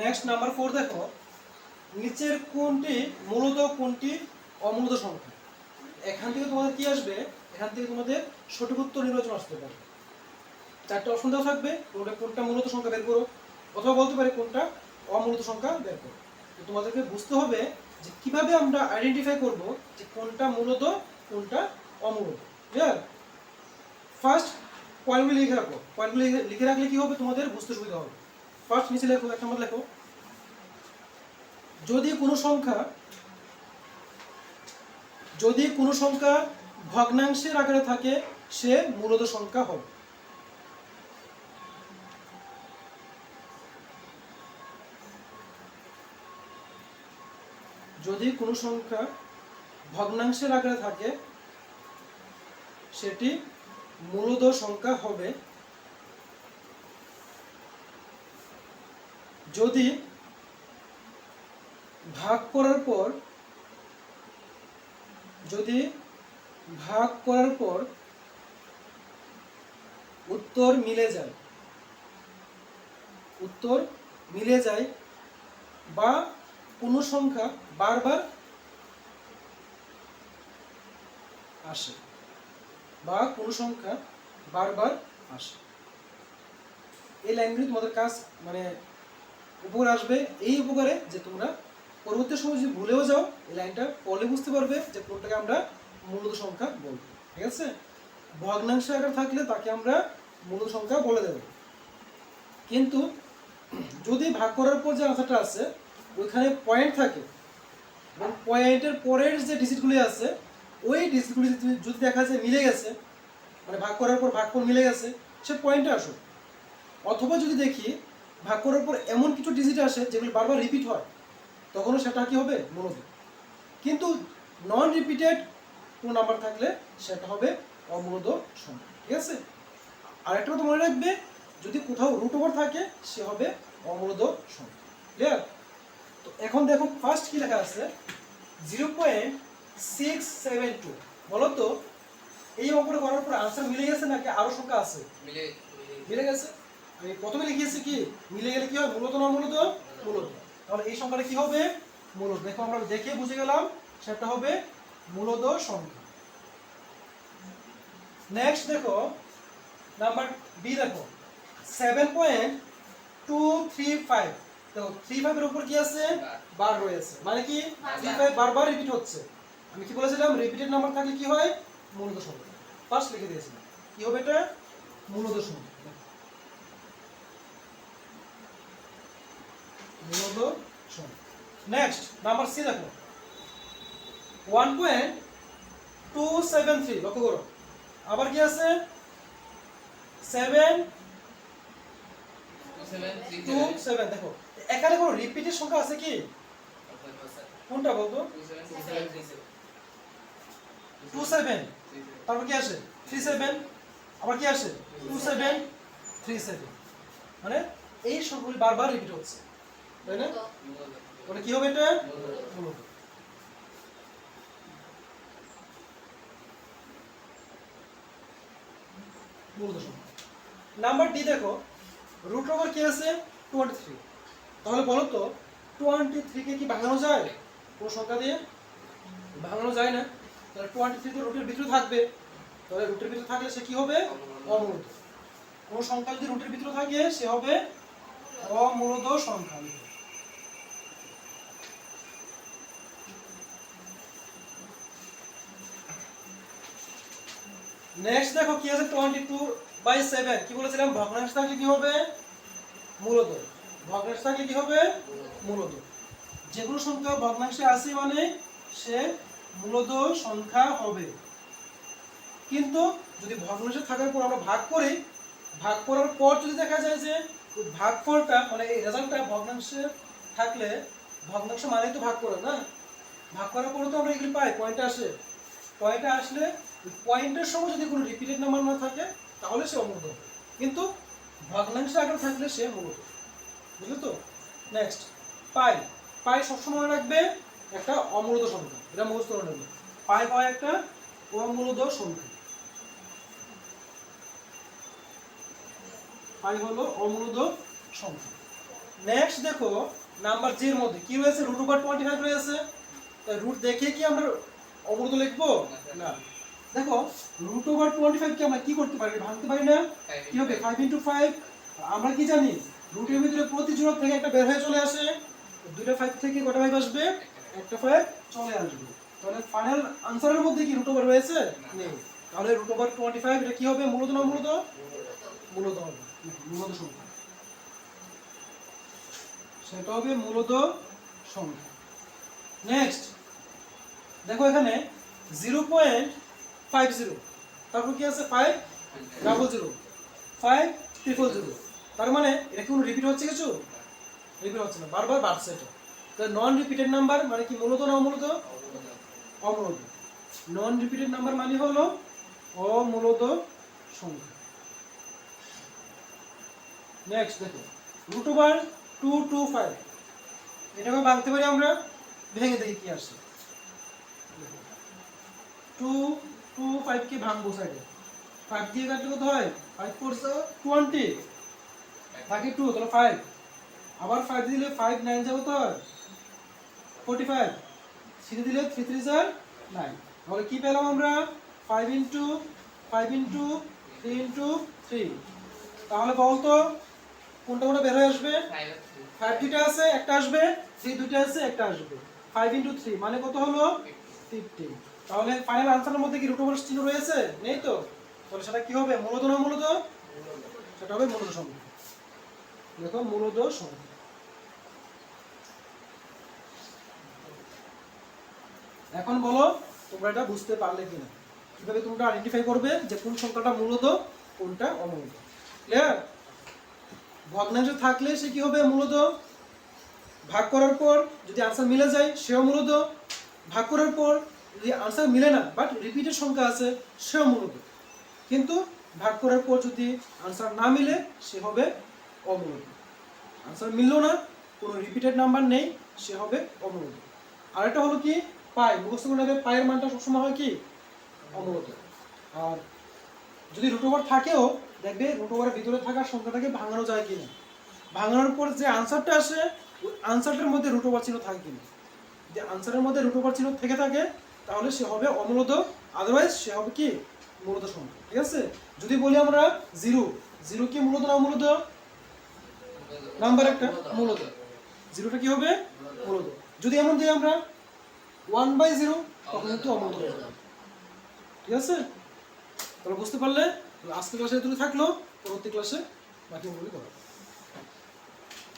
Next number four দেখো। নিচের কোনটি মূলত কোনটি অমূলত সংখ্যা? এখান থেকে তোমাদের কি আসবে? এখান থেকে তোমাদের সঠিক উত্তর নির্বাচন আসতে পারে। চারটে অপশন দেওয়া থাকবে তোমরা কোনটা মূলত সংখ্যা বের করো, অথবা বলতে পারে কোনটা অমূলত সংখ্যা বের করো। তো তোমাদেরকে বুঝতে হবে যে কীভাবে আমরা আইডেন্টিফাই করব যে কোনটা মূলত, কোনটা অমূলত। ক্লিয়ার ফার্স্ট পয়েন্টগুলি লিখে রাখো। পয়েন্টগুলি লিখে রাখলে কি হবে তোমাদের? বুঝতে সুবিধা হবে। ফার্স্ট নিচে লেখো এক নম্বর লেখো। যদি কোনো সংখ্যা, যদি কোনো সংখ্যা ভগ্নাংশের আকারে থাকে, সে মূলত সংখ্যা হবে। যদি কোনো সংখ্যা ভগ্নাংশের আকারে থাকে, সেটি মূলদ সংখ্যা হবে যদি ভাগ করার পর, যদি ভাগ করার পর উত্তর মিলে যায়, উত্তর মিলে যায় বা কোনো সংখ্যা বারবার আসে, বা কোনো সংখ্যা বারবার আসে। এই লাইনগুলি তোমাদের কাজ মানে উপকার আসবে। এই উপকারে যে তোমরা পরবর্তী সময় যদি ভুলেও যাও, এই লাইনটা পড়লে বুঝতে পারবে যে কোনটাকে আমরা মূলত সংখ্যা বলব। ঠিক আছে? ভগ্নাংশ আকার থাকলে তাকে আমরা মূলত সংখ্যা বলে দেব। কিন্তু যদি ভাগ করার পর যে আনসারটা আছে, ওইখানে পয়েন্ট থাকে, এবং পয়েন্টের পরের যে ডিজিটগুলি আছে, ওই ডিজিটগুলি যদি- দেখা যায় মিলে গেছে মানে ভাগ করার পর ভাগফল মিলে গেছে, সে পয়েন্টে আসুক। অথবা যদি দেখি ভাগ করার পর এমন কিছু ডিজিট আসে যেগুলো বারবার রিপিট হয় তখনও সেটা কি হবে? মূলত কিন্তু নন রিপিটেড কোনো নাম্বার থাকলে সেটা হবে অমূলত সংখ্যা ঠিক আছে? আর একটা কথা মনে রাখবে যদি কোথাও রুট ওভার থাকে সে হবে অমূলত সংখ্যা ক্লিয়ার তো এখন দেখো ফার্স্ট কি লেখা আছে? Zero point six seven two বলো তো এই অঙ্কটা করার পর আনসার মিলে গেছে নাকি আরও সংখ্যা আছে? মিলে মিলে গেছে? প্রথমে লিখিয়েছি কি? মিলে গেলে কি হয়? মূলত না মূলত? মূলত। তাহলে এই সংখ্যাটা কি হবে? মূলত। দেখো আমরা দেখে বুঝে গেলাম সেটা হবে মূলত সংখ্যা। নেক্সট দেখো নাম্বার বি দেখো। Seven point two three five দেখো থ্রি ফাইভের উপর কি আছে? বার রয়েছে। মানে কি? থ্রি ফাইভ বারবার রিপিট হচ্ছে। আমি কি বলেছিলাম? রিপিটেড নাম্বার থাকলে কি হয়? মূলত সংখ্যা। ফার্স্ট লিখে দিয়েছিলাম। কি হবে এটা? মূলত সংখ্যা। নেক্সট নাম্বার সি দেখো। One point two seven three লক্ষ্য করো। আবার কি আছে? সেভেন টু সেভেন দেখো। এখানে কোনো রিপিটেড সংখ্যা আছে কি? কোনটা বলতো? টু সেভেন তারপর কি আসে? থ্রি সেভেন আবার কি আসে? টু সেভেন থ্রি সেভেন মানে এই সংখ্যাগুলি বারবার রিপিট হচ্ছে। তাই না? তাহলে কি হবে এটা? নাম্বার ডি দেখো। রুট ওভার কি আছে? টোয়েন্টি থ্রি তাহলে বলো তো টোয়েন্টি থ্রিকে কি ভাঙানো যায়? কোনো সংখ্যা দিয়ে? ভাঙানো যায় না। তাহলে টোয়েন্টি থ্রি তো রুটের ভিতরে থাকবে। তাহলে রুটের ভিতরে থাকলে সে কি হবে? অমূলত কোনো সংখ্যা যদি রুটের ভিতরে থাকে সে হবে অমূলত সংখ্যা। নেক্সট দেখো কি আছে? টোয়েন্টি টু বাই সেভেন কি বলেছিলাম? ভগ্নাংশ থাকলে কি হবে? মূলত ভগ্নাংশ থাকলে কি হবে? মূলত যে কোনো সংখ্যা ভগ্নাংশে আসে মানে সে মূলত সংখ্যা হবে। কিন্তু যদি ভগ্নাংশে থাকার পর আমরা ভাগ করি, ভাগ করার পর যদি দেখা যায় যে ভাগফলটা মানে এই রেজাল্টটা ভগ্নাংশে থাকলে ভগ্নাংশ মানে তো ভাগ করে, না? ভাগ করার পরে তো আমরা এগুলি পাই। পয়েন্টে আসে। পয়েন্টে আসলে পয়েন্টের সময় যদি কোনো রিপিটেড নাম্বার না থাকে, তাহলে সে অমূলত হবে। কিন্তু ভগ্নাংশ আগে থাকলে সে মূলত বুঝলে তো? নেক্সট পাই পাই সবসময় রাখবে একটা অমূলত সংখ্যা। এটা মুখস্থ করে নেবে। পাই পাই একটা অমূলত সংখ্যা। পাই হলো অমূলত সংখ্যা। নেক্সট দেখো নাম্বার জির মধ্যে কি রয়েছে? রুট ওভার টোয়েন্টি ফাইভ রয়েছে রুট দেখে কি আমরা অবরোধ লিখব? না। দেখো রুট ওভার টোয়েন্টি ফাইভ কি আমরা কি করতে পারি? ভাঙতে পারি না। কি হবে? ফাইভ ইন্টু ফাইভ আমরা কি জানি? রুটের ভিতরে প্রতি জোড়া থেকে একটা বের হয়ে চলে আসে। দুইটা ফাইভ থেকে কটা ফাইভ আসবে? একটা ফাইভ চলে আসবে। তাহলে ফাইনাল আনসারের মধ্যে কি রুট ওভার রয়েছে? তাহলে রুট ওভার টোয়েন্টি ফাইভ এটা কি হবে? মূলত না মূলত মূলত হবে। মূলত সংখ্যা। সেটা হবে মূলত সংখ্যা। নেক্সট দেখো এখানে জিরো পয়েন্ট ফাইভ জিরো তারপর কি আছে? Five double zero five triple zero তার মানে এটা কোনো রিপিট হচ্ছে কিছু? রিপিট হচ্ছে না। বারবার বাড়ছে এটা। তো নন রিপিটেড নাম্বার মানে কি মূলত না অমূলত? অমূলত। নন রিপিটেড নাম্বার মানে হলো অমূলত সংখ্যা। নেক্সট দেখো। Root over two two five এটাকে ভাঙতে পারি আমরা? ভেঙে দেখি কি আসে? টু টু ফাইভকে ভাঙবো সাইডে ফাইভ দিয়ে কাটলে কত হয়? ফাইভ ফোরস টোয়েন্টি বাকি টু তাহলে ফাইভ আবার ফাইভ দিলে ফাইভ নাইন যাব তো হয় ফোর্টি ফাইভ থ্রি দিলে থ্রি থ্রি স্যার নাইন তাহলে কি পেলাম আমরা? Five into five into three into three তাহলে বলতো কোনটা কোনটা বের হয়ে আসবে? ফাইভ দুইটা আছে, একটা আসবে। থ্রি দুইটা আছে, একটা আসবে। ফাইভ ইন্টু থ্রি মানে কত হলো? ফিফটিন তাহলে ফাইনাল আনসারের মধ্যে কি রুট ওভার চিহ্ন রয়েছে? নেই তো? তাহলে সেটা কি হবে? মূলত না মূলত সেটা হবে মূলত সংখ্যা দেখো মূলত সংখ্যা এখন বলো, তোমরা এটা বুঝতে পারলে কিনা? কীভাবে তোমরা আইডেন্টিফাই করবে যে কোন সংখ্যাটা মূলত কোনটা অমূলত ক্লিয়ার ভগ্নাংশ থাকলে সে কি হবে মূলত ভাগ করার পর যদি আনসার মিলে যায়, সেও মূলত ভাগ করার পর আনসার মিলে না বাট রিপিটের সংখ্যা আছে, সেও মূলত। কিন্তু ভাগ করার পর যদি আনসার না মিলে, সে হবে অমূলত আনসার মিললো না, কোনো রিপিটেড নাম্বার নেই, সে হবে অমূলত আরেকটা হলো কি, পাই, মুখস্থ করে নেবে পায়ের মানটা সবসময় হয় কি? অমূলত আর যদি রুট ওভার থাকেও, দেখবে রুট ওভারের ভিতরে থাকা সংখ্যাটাকে ভাঙানো যায় কিনা। ভাঙানোর পর যে আনসারটা আসে, ওই আনসারটার মধ্যে রুট ওভার চিহ্ন থাকে কিনা। যে আনসারের মধ্যে রুট ওভার চিহ্ন থেকে থাকে তাহলে সে হবে অমূলত আদারওয়াইজ সে হবে কি? মূলত সংখ্যা ঠিক আছে? যদি বলি আমরা জিরো জিরো কি মূলত না অমূলত? নাম্বার একটা, মূলত। জিরোটা কি হবে? মূলত। যদি এমন দিই আমরা ওয়ান বাই জিরো তখন কিন্তু অমূলত ঠিক আছে? তাহলে বুঝতে পারলে আজকে ক্লাসে তুমি থাকল, পরবর্তী ক্লাসে বাকি বলে করো